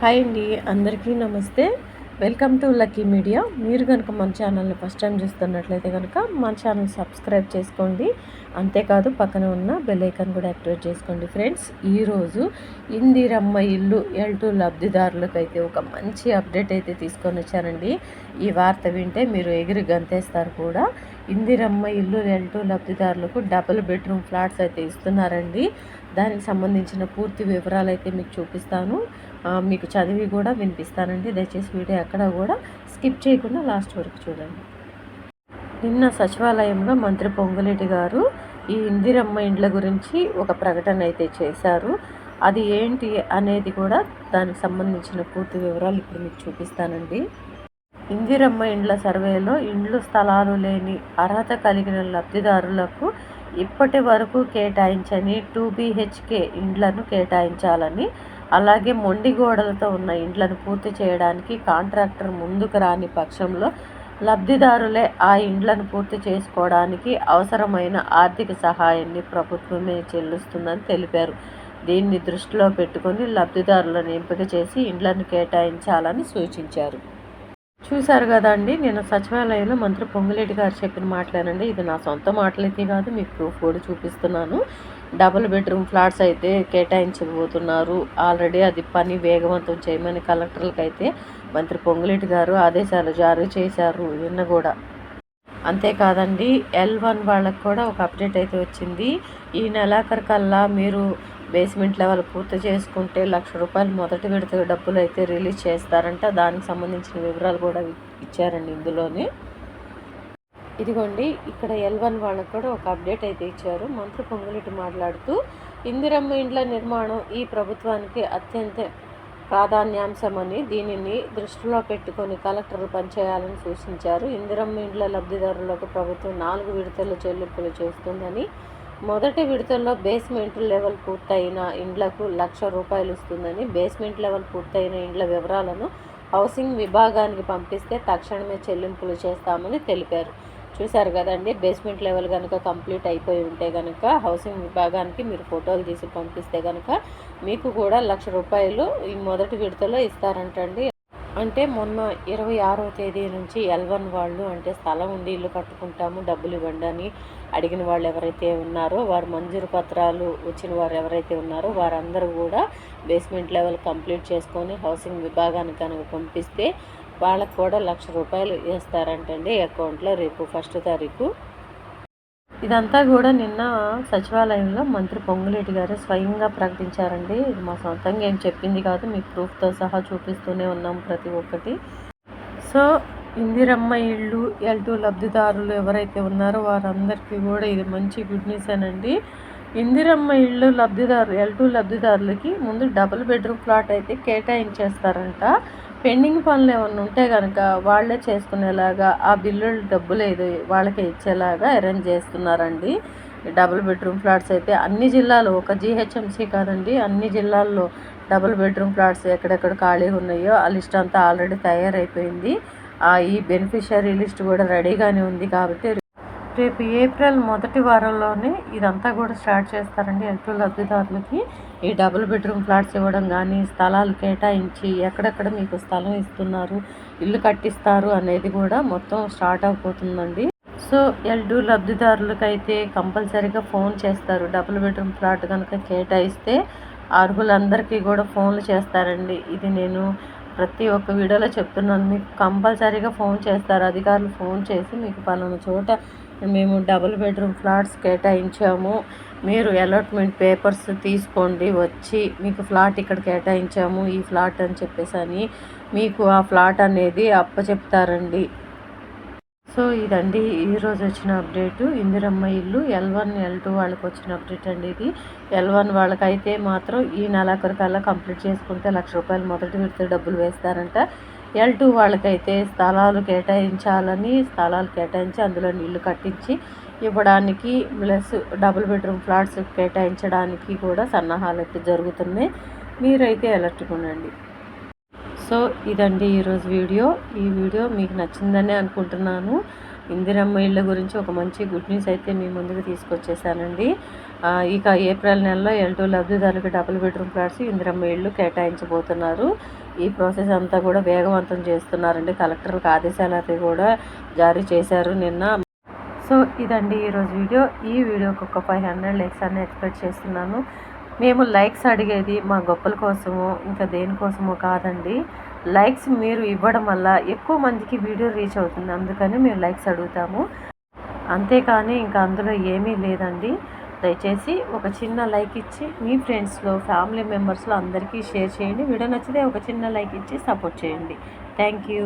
Hi అండి అందరికీ నమస్తే. Welcome to lucky media. మీరు కనుక మన ఛానల్ని ఫస్ట్ టైం చూస్తున్నట్లయితే కనుక మన ఛానల్ సబ్స్క్రైబ్ చేసుకోండి. అంతేకాదు పక్కన ఉన్న బెల్ ఐకాన్ కూడా యాక్టివేట్ చేసుకోండి ఫ్రెండ్స్. ఈరోజు ఇందిరమ్మ ఇల్లు ఎల్ టూ లబ్ధిదారులకు అయితే ఒక మంచి అప్డేట్ అయితే తీసుకొని వచ్చానండి. ఈ వార్త వింటే మీరు ఎగిరి గంతేస్తారు కూడా. ఇందిరమ్మ ఇల్లు రెంటు లబ్ధిదారులకు డబుల్ బెడ్రూమ్ ఫ్లాట్స్ అయితే ఇస్తున్నారండి. దానికి సంబంధించిన పూర్తి వివరాలు అయితే మీకు చూపిస్తాను. మీకు చదివి కూడా వినిపిస్తానండి. దయచేసి వీడియో ఎక్కడ కూడా స్కిప్ చేయకుండా లాస్ట్ వరకు చూడండి. నిన్న సచివాలయంలో మంత్రి పొంగులేటి గారు ఈ ఇందిరమ్మ ఇండ్ల గురించి ఒక ప్రకటన అయితే చేశారు. అది ఏంటి అనేది కూడా దానికి సంబంధించిన పూర్తి వివరాలు ఇప్పుడు మీకు చూపిస్తానండి. ఇందిరమ్మ ఇండ్ల సర్వేలో ఇండ్లు స్థలాలు లేని అర్హత కలిగిన లబ్ధిదారులకు ఇప్పటి వరకు కేటాయించని టూ బీహెచ్కే ఇండ్లను కేటాయించాలని అలాగే మొండి గోడలతో ఉన్న ఇండ్లను పూర్తి చేయడానికి కాంట్రాక్టర్ ముందుకు రాని పక్షంలో లబ్ధిదారులే ఆ ఇండ్లను పూర్తి చేసుకోవడానికి అవసరమైన ఆర్థిక సహాయాన్ని ప్రభుత్వమే చెల్లిస్తుందని తెలిపారు. దీన్ని దృష్టిలో పెట్టుకొని లబ్ధిదారులను ఎంపిక చేసి ఇండ్లను కేటాయించాలని సూచించారు. చూశారు కదండి నేను సచివాలయంలో మంత్రి పొంగులేటి గారు చెప్పిన మాటలేనండి. ఇది నా సొంత మాటలైతే కాదు మీకు ప్రూఫ్ కూడా చూపిస్తున్నాను. డబుల్ బెడ్రూమ్ ఫ్లాట్స్ అయితే కేటాయించబోతున్నారు. ఆల్రెడీ అది పని వేగవంతం చేయమని కలెక్టర్లకు అయితే మంత్రి పొంగులేటి గారు ఆదేశాలు జారీ చేశారు. నిన్న కూడా అంతేకాదండి ఎల్ వన్ వాళ్ళకు కూడా ఒక అప్డేట్ అయితే వచ్చింది. ఈ నెలాఖరు కల్లా మీరు బేస్మెంట్ లెవెల్ పూర్తి చేసుకుంటే లక్ష రూపాయలు మొదటి విడత డబ్బులు అయితే రిలీజ్ చేస్తారంట. దానికి సంబంధించిన వివరాలు కూడా ఇచ్చారండి ఇందులోనే. ఇదిగోండి ఇక్కడ ఎల్ వన్ వాళ్ళకు కూడా ఒక అప్డేట్ అయితే ఇచ్చారు. మంత్రి పొంగులెట్టి మాట్లాడుతూ ఇందిరమ్మ ఇండ్ల నిర్మాణం ఈ ప్రభుత్వానికి అత్యంత ప్రాధాన్యాంశమని దీనిని దృష్టిలో పెట్టుకొని కలెక్టర్లు పనిచేయాలని సూచించారు. ఇందిరమ్మ ఇండ్ల లబ్ధిదారులకు ప్రభుత్వం నాలుగు విడతల చెల్లింపులు చేస్తుందని మొదటి విడతల్లో బేస్మెంట్ లెవెల్ పూర్తయిన ఇండ్లకు లక్ష రూపాయలు ఇస్తుందని బేస్మెంట్ లెవెల్ పూర్తయిన ఇండ్ల వివరాలను హౌసింగ్ విభాగానికి పంపిస్తే తక్షణమే చెల్లింపులు చేస్తామని తెలిపారు. చూశారు కదండి బేస్మెంట్ లెవెల్ కనుక కంప్లీట్ అయిపోయి ఉంటే కనుక హౌసింగ్ విభాగానికి మీరు ఫోటోలు తీసి పంపిస్తే కనుక మీకు కూడా లక్ష రూపాయలు ఈ మొదటి విడతలో ఇస్తారంటండి. అంటే మొన్న ఇరవై ఆరో తేదీ నుంచి ఎల్వన్ వాళ్ళు అంటే స్థలం ఉండి ఇల్లు కట్టుకుంటాము డబ్బులు ఇవ్వండి అని అడిగిన వాళ్ళు ఎవరైతే ఉన్నారో వారు మంజూరు పత్రాలు వచ్చిన వారు ఎవరైతే ఉన్నారో వారందరూ కూడా బేస్మెంట్ లెవెల్ కంప్లీట్ చేసుకొని హౌసింగ్ విభాగానికి కనుక పంపిస్తే వాళ్ళకు కూడా లక్ష రూపాయలు వేస్తారంటండి అకౌంట్లో రేపు ఫస్ట్ తారీఖు. ఇదంతా కూడా నిన్న సచివాలయంలో మంత్రి పొంగులేటి గారు స్వయంగా ప్రకటించారండి. ఇది మా సొంతంగా ఏం చెప్పింది కాదు మీకు ప్రూఫ్తో సహా చూపిస్తూనే ఉన్నాం ప్రతి ఒక్కటి. సో ఇందిరమ్మ ఇళ్ళు ఎల్ టూ లబ్ధిదారులు ఎవరైతే ఉన్నారో వారందరికీ కూడా ఇది మంచి గుడ్ న్యూస్ అనండి. ఇందిరమ్మ ఇళ్ళు లబ్ధిదారు ఎల్ టూ లబ్ధిదారులకి ముందు డబుల్ బెడ్రూమ్ ప్లాట్ అయితే కేటాయించేస్తారంట. పెండింగ్ పనులు ఏమన్నా ఉంటే కనుక వాళ్ళే చేసుకునేలాగా ఆ బిల్లులు డబ్బులు ఏదో వాళ్ళకే ఇచ్చేలాగా అరేంజ్ చేస్తున్నారండి. డబుల్ బెడ్రూమ్ ఫ్లాట్స్ అయితే అన్ని జిల్లాలు ఒక జీహెచ్ఎంసీ కాదండి అన్ని జిల్లాల్లో డబుల్ బెడ్రూమ్ ఫ్లాట్స్ ఎక్కడెక్కడ ఖాళీగా ఉన్నాయో ఆ లిస్ట్ అంతా ఆల్రెడీ తయారైపోయింది. ఈ బెనిఫిషియరీ లిస్ట్ కూడా రెడీగానే ఉంది కాబట్టి రేపు ఏప్రిల్ మొదటి వారంలోనే ఇదంతా కూడా స్టార్ట్ చేస్తారండి ఎంతో లబ్ధిదారులకి ఈ డబుల్ బెడ్రూమ్ ఫ్లాట్స్ ఇవ్వడం కానీ స్థలాలు కేటాయించి ఎక్కడెక్కడ మీకు స్థలం ఇస్తున్నారు ఇల్లు కట్టిస్తారు అనేది కూడా మొత్తం స్టార్ట్ అయిపోతుందండి సో ఎల్డు అయితే కంపల్సరీగా ఫోన్ చేస్తారు. డబుల్ బెడ్రూమ్ ఫ్లాట్ కనుక కేటాయిస్తే అర్హులందరికీ కూడా ఫోన్లు చేస్తారండి. ఇది నేను ప్రతి ఒక్క వీడియోలో చెప్తున్నాను. మీకు కంపల్సరీగా ఫోన్ చేస్తారు. అధికారులు ఫోన్ చేసి మీకు పలానా చోట మేము డబుల్ బెడ్రూమ్ ఫ్లాట్స్ కేటాయించాము. మీరు అలాట్మెంట్ పేపర్స్ తీసుకోండి వచ్చి మీకు ఫ్లాట్ ఇక్కడ కేటాయించాము ఈ ఫ్లాట్ అని చెప్పేసి అని మీకు ఆ ఫ్లాట్ అనేది అప్పచెప్తారండి. సో ఇదండి. ఈరోజు వచ్చిన అప్డేటు. ఇందిరమ్మ ఇల్లు ఎల్ వన్ ఎల్ టూ వాళ్ళకి వచ్చిన అప్డేట్ అండి ఇది. ఎల్ వన్ వాళ్ళకైతే మాత్రం ఈ నెలాఖరికల్లా కంప్లీట్ చేసుకుంటే లక్ష రూపాయలు మొదటి విడత డబ్బులు వేస్తారంట. ఎల్ టూ వాళ్ళకైతే స్థలాలు కేటాయించాలని స్థలాలు కేటాయించి అందులో నీళ్ళు కట్టించి ఇవ్వడానికి ప్లస్ డబుల్ బెడ్రూమ్ ఫ్లాట్స్ కేటాయించడానికి కూడా సన్నాహాలు అయితే జరుగుతున్నాయి. మీరైతే ఎలర్ట్గా ఉండండి సో ఇదండి ఈరోజు వీడియో. ఈ వీడియో మీకు నచ్చిందని అనుకుంటున్నాను. ఇందిరమ్మ ఇళ్ళ గురించి ఒక మంచి గుడ్ న్యూస్ అయితే మీ ముందుకు తీసుకొచ్చేసానండి. ఇక ఏప్రిల్ నెలలో ఎల్ టూ లబ్ధిదారులకు డబుల్ బెడ్రూమ్ ఫ్లాట్స్ ఇందిరమ్మ ఇళ్ళు కేటాయించబోతున్నారు. ఈ ప్రాసెస్ అంతా కూడా వేగవంతం చేస్తున్నారండి. కలెక్టర్లకు ఆదేశాలు అయితే కూడా జారీ చేశారు నిన్న. సో ఇదండి ఈరోజు వీడియో. ఈ వీడియోకి ఒక ఫైవ్ హండ్రెడ్ లైక్స్ అన్నీ ఎక్స్పెక్ట్ చేస్తున్నాను. మేము లైక్స్ అడిగేది మా గొప్పల కోసము ఇంకా దేనికోసమో కాదండి. లైక్స్ మీరు ఇవ్వడం వల్ల ఎక్కువ మందికి వీడియో రీచ్ అవుతుంది. అందుకని మేము లైక్స్ అడుగుతాము. అంతేకాని ఇంకా అందులో ఏమీ లేదండి. దయచేసి ఒక చిన్న లైక్ ఇచ్చి మీ ఫ్రెండ్స్లో ఫ్యామిలీ మెంబర్స్లో అందరికీ షేర్ చేయండి. వీడియో నచ్చితే ఒక చిన్న లైక్ ఇచ్చి సపోర్ట్ చేయండి. Thank you.